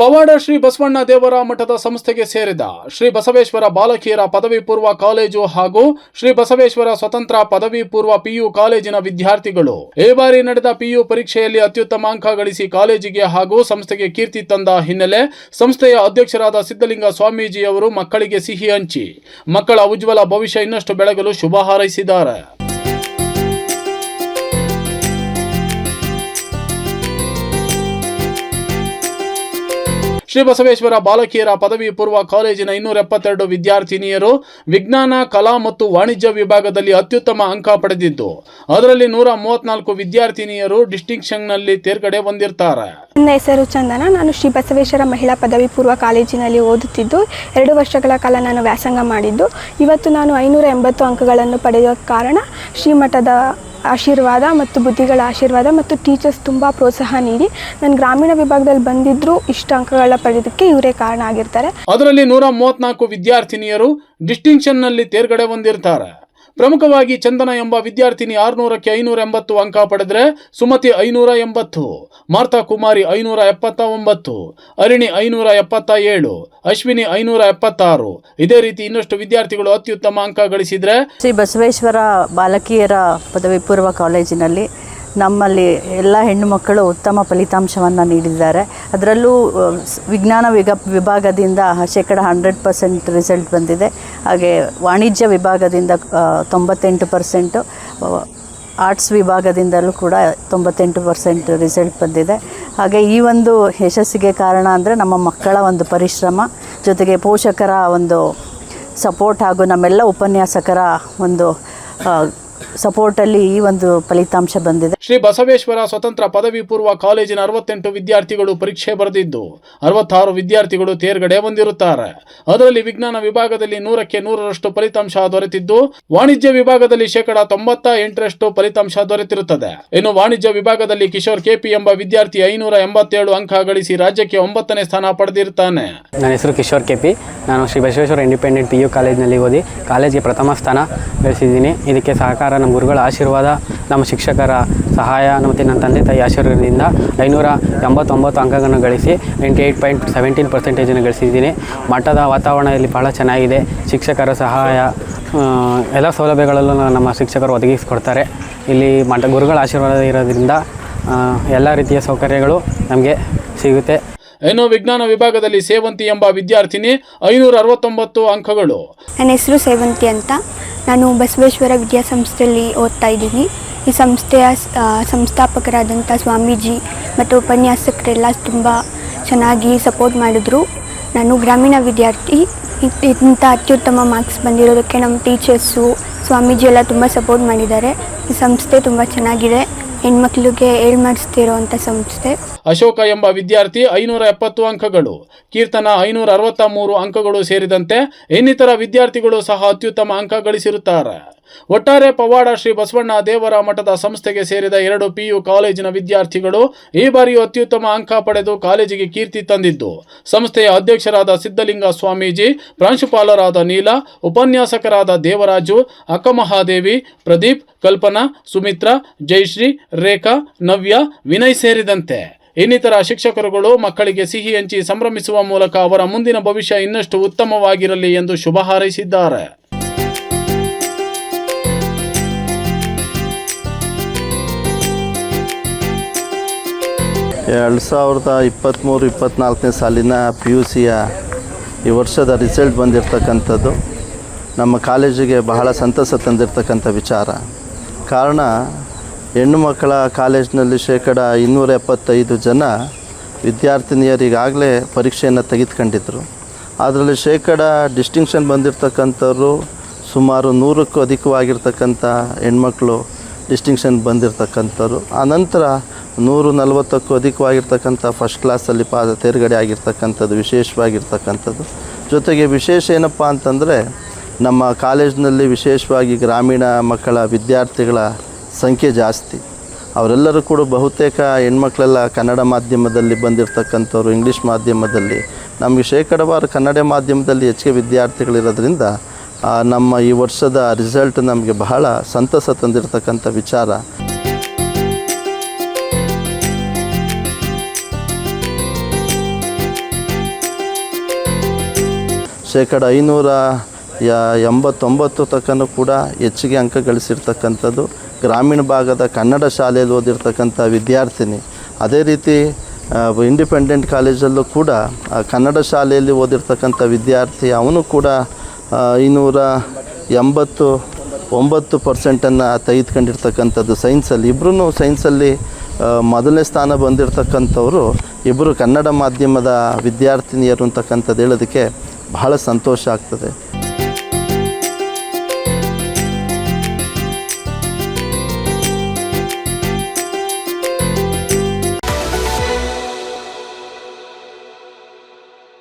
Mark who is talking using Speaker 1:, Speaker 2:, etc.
Speaker 1: ಪವಾಡ ಶ್ರೀ ಬಸವಣ್ಣ ದೇವರ ಮಠದ ಸಂಸ್ಥೆಗೆ ಸೇರಿದ ಶ್ರೀ ಬಸವೇಶ್ವರ ಬಾಲಕಿಯರ ಪದವಿ ಪೂರ್ವ ಕಾಲೇಜು ಹಾಗೂ ಶ್ರೀ ಬಸವೇಶ್ವರ ಸ್ವತಂತ್ರ ಪದವಿ ಪೂರ್ವ ಪಿಯು ಕಾಲೇಜಿನ ವಿದ್ಯಾರ್ಥಿಗಳು. ಈ ಬಾರಿ ನಡೆದ ಪಿಯು ಪರೀಕ್ಷೆಯಲ್ಲಿ ಅತ್ಯುತ್ತಮ ಅಂಕ ಗಳಿಸಿ ಕಾಲೇಜಿಗೆ ಹಾಗೂ ಸಂಸ್ಥೆಗೆ ಕೀರ್ತಿ ತಂದ ಹಿನ್ನೆಲೆ ಸಂಸ್ಥೆಯ ಅಧ್ಯಕ್ಷರಾದ ಸಿದ್ದಲಿಂಗ ಸ್ವಾಮೀಜಿಯವರು ಮಕ್ಕಳಿಗೆ ಸಿಹಿ ಹಂಚಿ, ಮಕ್ಕಳ ಉಜ್ವಲ ಭವಿಷ್ಯ ಇನ್ನಷ್ಟು ಬೆಳಗಲು ಶುಭ ಹಾರೈಸಿದ್ದಾರೆ. ಶ್ರೀ ಬಸವೇಶ್ವರ ಬಾಲಕಿಯರ ಪದವಿ ಪೂರ್ವ ಕಾಲೇಜಿನ ಇನ್ನೂರ ಎಪ್ಪತ್ತೆರಡು ವಿದ್ಯಾರ್ಥಿನಿಯರು ವಿಜ್ಞಾನ, ಕಲಾ ಮತ್ತು ವಾಣಿಜ್ಯ ವಿಭಾಗದಲ್ಲಿ ಅತ್ಯುತ್ತಮ ಅಂಕ ಪಡೆದಿದ್ದು, ಅದರಲ್ಲಿ ನೂರ ಮೂವತ್ನಾಲ್ಕು ವಿದ್ಯಾರ್ಥಿನಿಯರು ಡಿಸ್ಟಿಂಕ್ಷನ್ನಲ್ಲಿ ತೇರ್ಗಡೆ ಹೊಂದಿರ್ತಾರೆ.
Speaker 2: ನನ್ನ ಹೆಸರು ಚಂದನ. ನಾನು ಶ್ರೀ ಬಸವೇಶ್ವರ ಮಹಿಳಾ ಪದವಿ ಪೂರ್ವ ಕಾಲೇಜಿನಲ್ಲಿ ಓದುತ್ತಿದ್ದು, ಎರಡು ವರ್ಷಗಳ ಕಾಲ ನಾನು ವ್ಯಾಸಂಗ ಮಾಡಿದ್ದು. ಇವತ್ತು ನಾನು ಐನೂರ ಎಂಬತ್ತು ಅಂಕಗಳನ್ನು ಪಡೆಯುವ ಕಾರಣ ಶ್ರೀಮಠದ ಆಶೀರ್ವಾದ ಮತ್ತು ಬುದ್ಧಿಗಳ ಆಶೀರ್ವಾದ ಮತ್ತು ಟೀಚರ್ಸ್ ತುಂಬ ಪ್ರೋತ್ಸಾಹ ನೀಡಿ. ನಾನು ಗ್ರಾಮೀಣ ವಿಭಾಗದಲ್ಲಿ ಬಂದಿದ್ರು ಇಷ್ಟು ಅಂಕಗಳ ಪಡೆಯೋದಕ್ಕೆ ಇವರೇ ಕಾರಣ ಆಗಿರ್ತಾರೆ.
Speaker 1: ಅದರಲ್ಲಿ ನೂರ ಮೂವತ್ನಾಲ್ಕು ವಿದ್ಯಾರ್ಥಿನಿಯರು ಡಿಸ್ಟಿಂಕ್ಷನ್ನಲ್ಲಿ ತೇರ್ಗಡೆ ಹೊಂದಿರ್ತಾರೆ. ಪ್ರಮುಖವಾಗಿ ಚಂದನ ಎಂಬ ವಿದ್ಯಾರ್ಥಿನಿ ಆರುನೂರಕ್ಕೆ ಐನೂರ ಎಂಬತ್ತು ಅಂಕ ಪಡೆದರೆ ಸುಮತಿ ಐನೂರ ಎಂಬತ್ತು, ಮಾರ್ತಾ ಕುಮಾರಿ ಐನೂರ ಎಪ್ಪತ್ತ ಒಂಬತ್ತು, ಅರಿಣಿ ಐನೂರ ಎಪ್ಪತ್ತ ಏಳು, ಅಶ್ವಿನಿ ಐನೂರ ಎಪ್ಪತ್ತಾರು. ಇದೇ ರೀತಿ ಇನ್ನಷ್ಟು ವಿದ್ಯಾರ್ಥಿಗಳು ಅತ್ಯುತ್ತಮ ಅಂಕ ಗಳಿಸಿದರೆ
Speaker 3: ಶ್ರೀ ಬಸವೇಶ್ವರ ಬಾಲಕಿಯರ ಪದವಿ ಪೂರ್ವ ಕಾಲೇಜಿನಲ್ಲಿ ನಮ್ಮಲ್ಲಿ ಎಲ್ಲ ಹೆಣ್ಣು ಮಕ್ಕಳು ಉತ್ತಮ ಫಲಿತಾಂಶವನ್ನು ನೀಡಿದ್ದಾರೆ. ಅದರಲ್ಲೂ ವಿಜ್ಞಾನ ವಿಗ, ವಿಭಾಗದಿಂದ ಶೇಕಡ ಹಂಡ್ರೆಡ್ ಪರ್ಸೆಂಟ್ ರಿಸಲ್ಟ್ ಬಂದಿದೆ. ಹಾಗೆ ವಾಣಿಜ್ಯ ವಿಭಾಗದಿಂದ ತೊಂಬತ್ತೆಂಟು ಪರ್ಸೆಂಟು ಆರ್ಟ್ಸ್ ವಿಭಾಗದಿಂದಲೂ ಕೂಡ ತೊಂಬತ್ತೆಂಟು ಪರ್ಸೆಂಟ್ ರಿಸಲ್ಟ್ ಬಂದಿದೆ. ಹಾಗೆ ಈ ಒಂದು ಯಶಸ್ಸಿಗೆ ಕಾರಣ ಅಂದರೆ ನಮ್ಮ ಮಕ್ಕಳ ಒಂದು ಪರಿಶ್ರಮ, ಜೊತೆಗೆ ಪೋಷಕರ ಒಂದು ಸಪೋರ್ಟ್ ಹಾಗೂ ನಮ್ಮೆಲ್ಲ ಉಪನ್ಯಾಸಕರ ಒಂದು ಸಪೋರ್ಟಲ್ಲಿ ಈ ಒಂದು ಫಲಿತಾಂಶ ಬಂದಿದೆ.
Speaker 1: ಶ್ರೀ ಬಸವೇಶ್ವರ ಸ್ವತಂತ್ರ ಪದವಿ ಪೂರ್ವ ಕಾಲೇಜಿನ ಅರವತ್ತೆಂಟು ವಿದ್ಯಾರ್ಥಿಗಳು ಪರೀಕ್ಷೆ ಬರೆದಿದ್ದು ಅರವತ್ತಾರು ವಿದ್ಯಾರ್ಥಿಗಳು ತೇರ್ಗಡೆ ಹೊಂದಿರುತ್ತಾರೆ ಅದರಲ್ಲಿ ವಿಜ್ಞಾನ ವಿಭಾಗದಲ್ಲಿ ನೂರಕ್ಕೆ ನೂರರಷ್ಟು ಫಲಿತಾಂಶ ದೊರೆತಿದ್ದು ವಾಣಿಜ್ಯ ವಿಭಾಗದಲ್ಲಿ ಶೇಕಡ ತೊಂಬತ್ತ ಎಂಟರಷ್ಟು ಫಲಿತಾಂಶ ದೊರೆತಿರುತ್ತದೆ. ಇನ್ನು ವಾಣಿಜ್ಯ ವಿಭಾಗದಲ್ಲಿ ಕಿಶೋರ್ ಕೆಪಿ ಎಂಬ ವಿದ್ಯಾರ್ಥಿ ಐನೂರ ಎಂಬತ್ತೇಳು ಅಂಕ ಗಳಿಸಿ ರಾಜ್ಯಕ್ಕೆ ಒಂಬತ್ತನೇ ಸ್ಥಾನ ಪಡೆದಿರುತ್ತಾನೆ.
Speaker 4: ನನ್ನ ಹೆಸರು ಕಿಶೋರ್ ಕೆಪಿ. ನಾನು Shri Basaveshwara independent P U ಕಾಲೇಜಿನಲ್ಲಿ ಓದಿ ಕಾಲೇಜಿಗೆ ಪ್ರಥಮ ಸ್ಥಾನ ಗಳಿಸಿದ್ದೀನಿ. ಇದಕ್ಕೆ ಸಹಕಾರ ನಮ್ಮ ಗುರುಗಳ ಆಶೀರ್ವಾದ ನಮ್ಮ ಶಿಕ್ಷಕರ ಸಹಾಯ ಮತ್ತು ನನ್ನ ತಂದೆ ತಾಯಿ ಆಶೀರ್ವಾದದಿಂದ ಐನೂರ ಎಂಬತ್ತೊಂಬತ್ತು ಅಂಕಗಳನ್ನು ಗಳಿಸಿ ನೈಂಟಿ ಏಯ್ಟ್ ಪಾಯಿಂಟ್ ಸೆವೆಂಟೀನ್ ಪರ್ಸೆಂಟೇಜನ್ನು ಗಳಿಸಿದ್ದೀನಿ. ಮಠದ ವಾತಾವರಣ ಇಲ್ಲಿ ಬಹಳ ಚೆನ್ನಾಗಿದೆ. ಶಿಕ್ಷಕರ ಸಹಾಯ ಎಲ್ಲ ಸೌಲಭ್ಯಗಳಲ್ಲೂ ನಮ್ಮ ಶಿಕ್ಷಕರು ಒದಗಿಸಿಕೊಡ್ತಾರೆ. ಇಲ್ಲಿ ಮಠ ಗುರುಗಳ ಆಶೀರ್ವಾದ ಇರೋದ್ರಿಂದ ಎಲ್ಲ ರೀತಿಯ ಸೌಕರ್ಯಗಳು ನಮಗೆ ಸಿಗುತ್ತೆ.
Speaker 1: ಇನ್ನು ವಿಜ್ಞಾನ ವಿಭಾಗದಲ್ಲಿ ಸೇವಂತಿ ಎಂಬ ವಿದ್ಯಾರ್ಥಿನಿ ಐನೂರ ಅರವತ್ತೊಂಬತ್ತು ಅಂಕಗಳು.
Speaker 2: ನನ್ನ ಹೆಸರು ಸೇವಂತಿ ಅಂತ. ನಾನು ಬಸವೇಶ್ವರ ವಿದ್ಯಾಸಂಸ್ಥೆಯಲ್ಲಿ ಓದ್ತಾ ಇದ್ದೀನಿ. ಈ ಸಂಸ್ಥೆಯ ಸಂಸ್ಥಾಪಕರಾದಂಥ ಸ್ವಾಮೀಜಿ ಮತ್ತು ಉಪನ್ಯಾಸಕರೆಲ್ಲ ತುಂಬ ಚೆನ್ನಾಗಿ ಸಪೋರ್ಟ್ ಮಾಡಿದ್ರು. ನಾನು ಗ್ರಾಮೀಣ ವಿದ್ಯಾರ್ಥಿ. ಇಂಥ ಅತ್ಯುತ್ತಮ ಮಾರ್ಕ್ಸ್ ಬಂದಿರೋದಕ್ಕೆ ನಮ್ಮ ಟೀಚರ್ಸು ಸ್ವಾಮೀಜಿ ಎಲ್ಲ ತುಂಬ ಸಪೋರ್ಟ್ ಮಾಡಿದ್ದಾರೆ. ಈ ಸಂಸ್ಥೆ ತುಂಬ ಚೆನ್ನಾಗಿದೆ. ಹೆಣ್ಮಕ್ಳಿಗೆ ಅಂತ ಸಂಸ್ಥೆ.
Speaker 1: ಅಶೋಕ ಎಂಬ ವಿದ್ಯಾರ್ಥಿ ಐನೂರ ಎಪ್ಪತ್ತು ಅಂಕಗಳು, ಕೀರ್ತನ ಐನೂರ ಅರವತ್ತ ಮೂರು ಅಂಕಗಳು ಸೇರಿದಂತೆ ಇನ್ನಿತರ ವಿದ್ಯಾರ್ಥಿಗಳು ಸಹ ಅತ್ಯುತ್ತಮ ಅಂಕ ಗಳಿಸಿರುತ್ತಾರೆ. ಒಟ್ಟಾರೆ ಪವಾಡ ಶ್ರೀ ಬಸವಣ್ಣ ದೇವರ ಮಠದ ಸಂಸ್ಥೆಗೆ ಸೇರಿದ ಎರಡು ಪಿಯು ಕಾಲೇಜಿನ ವಿದ್ಯಾರ್ಥಿಗಳು ಈ ಬಾರಿ ಅತ್ಯುತ್ತಮ ಅಂಕ ಪಡೆದು ಕಾಲೇಜಿಗೆ ಕೀರ್ತಿ ತಂದಿದ್ದು. ಸಂಸ್ಥೆಯ ಅಧ್ಯಕ್ಷರಾದ ಸಿದ್ದಲಿಂಗ ಸ್ವಾಮೀಜಿ, ಪ್ರಾಂಶುಪಾಲರಾದ ನೀಲ, ಉಪನ್ಯಾಸಕರಾದ ದೇವರಾಜು, ಅಕ್ಕಮಹಾದೇವಿ, ಪ್ರದೀಪ್, ಕಲ್ಪನಾ, ಸುಮಿತ್ರಾ ಜಯಶ್ರೀ ರೇಖಾ, ನವ್ಯ, ವಿನಯ್ ಸೇರಿದಂತೆ ಇನ್ನಿತರ ಶಿಕ್ಷಕರುಗಳು ಮಕ್ಕಳಿಗೆ ಸಿಹಿ ಹಂಚಿ ಸಂಭ್ರಮಿಸುವ ಮೂಲಕ ಅವರ ಮುಂದಿನ ಭವಿಷ್ಯ ಇನ್ನಷ್ಟು ಉತ್ತಮವಾಗಿರಲಿ ಎಂದು ಶುಭ ಹಾರೈಸಿದ್ದಾರೆ.
Speaker 5: ಎರಡು ಸಾವಿರದ ಇಪ್ಪತ್ತ್ಮೂರು ಇಪ್ಪತ್ತ್ನಾಲ್ಕನೇ ಸಾಲಿನ ಪಿ ಯು ಸಿಯ ಈ ವರ್ಷದ ರಿಸಲ್ಟ್ ಬಂದಿರತಕ್ಕಂಥದ್ದು ನಮ್ಮ ಕಾಲೇಜಿಗೆ ಬಹಳ ಸಂತಸ ತಂದಿರತಕ್ಕಂಥ ವಿಚಾರ. ಕಾರಣ, ಹೆಣ್ಣು ಮಕ್ಕಳ ಕಾಲೇಜಿನಲ್ಲಿ ಶೇಕಡ ಇನ್ನೂರ ಎಪ್ಪತ್ತೈದು ಜನ ವಿದ್ಯಾರ್ಥಿನಿಯರಿಗಾಗಲೇ ಪರೀಕ್ಷೆಯನ್ನು ತೆಗೆದುಕೊಂಡಿದ್ದರು ಅದರಲ್ಲಿ ಶೇಕಡ ಡಿಸ್ಟಿಂಕ್ಷನ್ ಬಂದಿರತಕ್ಕಂಥವ್ರು ಸುಮಾರು ನೂರಕ್ಕೂ ಅಧಿಕವಾಗಿರ್ತಕ್ಕಂಥ ಹೆಣ್ಮಕ್ಳು ಡಿಸ್ಟಿಂಕ್ಷನ್ ಬಂದಿರತಕ್ಕಂಥವ್ರು. ಆನಂತರ ನೂರು ನಲವತ್ತಕ್ಕೂ ಅಧಿಕವಾಗಿರ್ತಕ್ಕಂಥ ಫಸ್ಟ್ ಕ್ಲಾಸಲ್ಲಿ ಪಾ, ತೇರ್ಗಡೆ ಆಗಿರ್ತಕ್ಕಂಥದ್ದು, ವಿಶೇಷವಾಗಿರ್ತಕ್ಕಂಥದ್ದು. ಜೊತೆಗೆ ವಿಶೇಷ ಏನಪ್ಪ ಅಂತಂದರೆ, ನಮ್ಮ ಕಾಲೇಜಿನಲ್ಲಿ ವಿಶೇಷವಾಗಿ ಗ್ರಾಮೀಣ ಮಕ್ಕಳ ವಿದ್ಯಾರ್ಥಿಗಳ ಸಂಖ್ಯೆ ಜಾಸ್ತಿ. ಅವರೆಲ್ಲರೂ ಕೂಡ ಬಹುತೇಕ ಹೆಣ್ಮಕ್ಳೆಲ್ಲ ಕನ್ನಡ ಮಾಧ್ಯಮದಲ್ಲಿ ಬಂದಿರತಕ್ಕಂಥವ್ರು ಇಂಗ್ಲೀಷ್ ಮಾಧ್ಯಮದಲ್ಲಿ. ನಮಗೆ ಶೇಕಡವಾರು ಕನ್ನಡ ಮಾಧ್ಯಮದಲ್ಲಿ ಹೆಚ್ಚಿಗೆ ವಿದ್ಯಾರ್ಥಿಗಳಿರೋದ್ರಿಂದ ನಮ್ಮ ಈ ವರ್ಷದ ರಿಸಲ್ಟ್ ನಮಗೆ ಬಹಳ ಸಂತಸ ತಂದಿರತಕ್ಕಂಥ ವಿಚಾರ. ಶೇಕಡ ಐನೂರ ಎಂಬತ್ತೊಂಬತ್ತು ತಕ್ಕನೂ ಕೂಡ ಹೆಚ್ಚಿಗೆ ಅಂಕ ಗಳಿಸಿರ್ತಕ್ಕಂಥದ್ದು. ಗ್ರಾಮೀಣ ಭಾಗದ ಕನ್ನಡ ಶಾಲೆಯಲ್ಲಿ ಓದಿರ್ತಕ್ಕಂಥ ವಿದ್ಯಾರ್ಥಿನಿ. ಅದೇ ರೀತಿ ಇಂಡಿಪೆಂಡೆಂಟ್ ಕಾಲೇಜಲ್ಲೂ ಕೂಡ ಕನ್ನಡ ಶಾಲೆಯಲ್ಲಿ ಓದಿರ್ತಕ್ಕಂಥ ವಿದ್ಯಾರ್ಥಿ ಅವನು ಕೂಡ ಐನೂರ ಎಂಬತ್ತು, ಒಂಬತ್ತು ಪರ್ಸೆಂಟನ್ನು ತೆಗೆದುಕೊಂಡಿರ್ತಕ್ಕಂಥದ್ದು ಸೈನ್ಸಲ್ಲಿ ಇಬ್ಬರೂ ಸೈನ್ಸಲ್ಲಿ ಮೊದಲನೇ ಸ್ಥಾನ ಬಂದಿರತಕ್ಕಂಥವರು ಇಬ್ಬರು ಕನ್ನಡ ಮಾಧ್ಯಮದ ವಿದ್ಯಾರ್ಥಿನಿಯರು ಅಂತಕ್ಕಂಥದ್ದು ಹೇಳೋದಕ್ಕೆ ಬಹಳ ಸಂತೋಷ ಆಗ್ತದೆ.